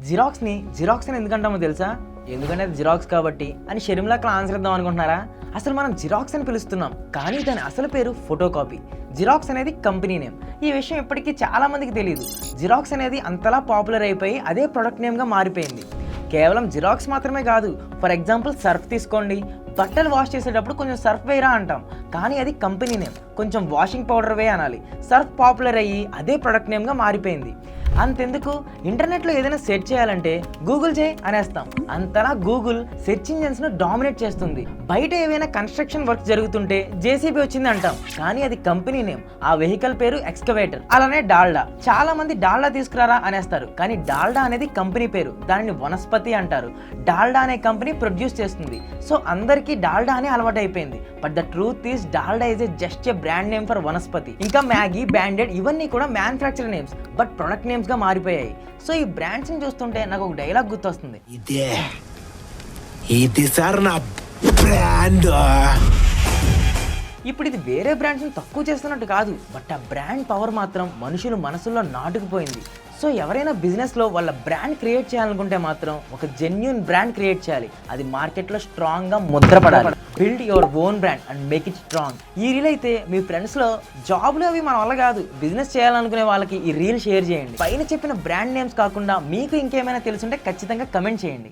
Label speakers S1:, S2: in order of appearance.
S1: జిరాక్స్ని xerox అని ఎందుకంటామో తెలుసా? ఎందుకంటే అది జిరాక్స్ కాబట్టి. అని షర్మిలాకి ఆన్సర్ ఇద్దాం అనుకుంటున్నారా? అసలు మనం జిరాక్స్ అని పిలుస్తున్నాం. కానీ దాని అసలు పేరు ఫోటో కాపీ జిరాక్స్ అనేది కంపెనీ నేమ్ ఈ విషయం ఇప్పటికీ చాలా మందికి తెలియదు జిరాక్స్ అనేది అంతలా పాపులర్ అయిపోయి అదే ప్రొడక్ట్ నేమ్గా మారిపోయింది. కేవలం జిరాక్స్ మాత్రమే కాదు. ఫర్ ఎగ్జాంపుల్ సర్ఫ్ తీసుకోండి. బట్టలు వాష్ చేసేటప్పుడు కొంచెం సర్ఫ్ వేరా అంటాం. కానీ అది కంపెనీ నేమ్. కొంచెం వాషింగ్ పౌడర్ వే అనాలి. సర్ఫ్ పాపులర్ అయ్యి అదే ప్రొడక్ట్ నేమ్గా మారిపోయింది. అంతెందుకు? ఇంటర్నెట్లో ఏదైనా సెర్చ్ చేయాలంటే గూగుల్ చేయి అనేస్తాం. అంతలా గూగుల్ సెర్చ్ ఇంజన్స్ను డామినేట్ చేస్తుంది. బయట ఏవైనా కన్స్ట్రక్షన్ వర్క్ జరుగుతుంటే జేసీబీ వచ్చింది అంటాం. కానీ అది కంపెనీ నేమ్. ఆ వెహికల్ పేరు ఎక్స్కవేటర్. అలానే డాల్డా. చాలా మంది డాల్డా తీసుకురారా అనేస్తారు. కానీ డాల్డా అనేది కంపెనీ పేరు. దానిని వనస్పతి అంటారు. డాల్డా అనే కంపెనీ ప్రొడ్యూస్ చేస్తుంది. సో అందరికీ డాల్డా అని అలవాటు అయిపోయింది but the truth is Dalda is a just a brand name for vanaspati. ఇంకా మ్యాగీ బ్యాండెడ్ ఇవన్నీ కూడా మ్యానుఫ్యాక్చర్ నేమ్స్ బట్ ప్రొడక్ట్ నేమ్స్గా మారిపోయాయి. సో ఈ బ్రాండ్స్ని చూస్తుంటే నాకు ఒక డైలాగ్ గుర్తొస్తుంది.
S2: ఇదే. ఇది సార్ నా బ్రాండ్
S1: ఇప్పుడు ఇది వేరే బ్రాండ్స్ని తక్కువ చేస్తున్నట్టు కాదు బట్ ఆ బ్రాండ్ పవర్ మాత్రం మనుషుల మనసుల్లో నాటుకుపోయింది. సో ఎవరైనా బిజినెస్లో వాళ్ళ బ్రాండ్ క్రియేట్ చేయాలనుకుంటే మాత్రం ఒక జెన్యున్ బ్రాండ్ క్రియేట్ చేయాలి. అది మార్కెట్లో స్ట్రాంగ్గా ముద్రపడాలి build your own brand and make it strong ఈ రీల్ అయితే మీ ఫ్రెండ్స్లో జాబ్లు అవి మన వల్ల కాదు. బిజినెస్ చేయాలనుకునే వాళ్ళకి ఈ రీల్ షేర్ చేయండి. పైన చెప్పిన బ్రాండ్ నేమ్స్ కాకుండా మీకు ఇంకేమైనా తెలుసుంటే ఖచ్చితంగా కమెంట్ చేయండి.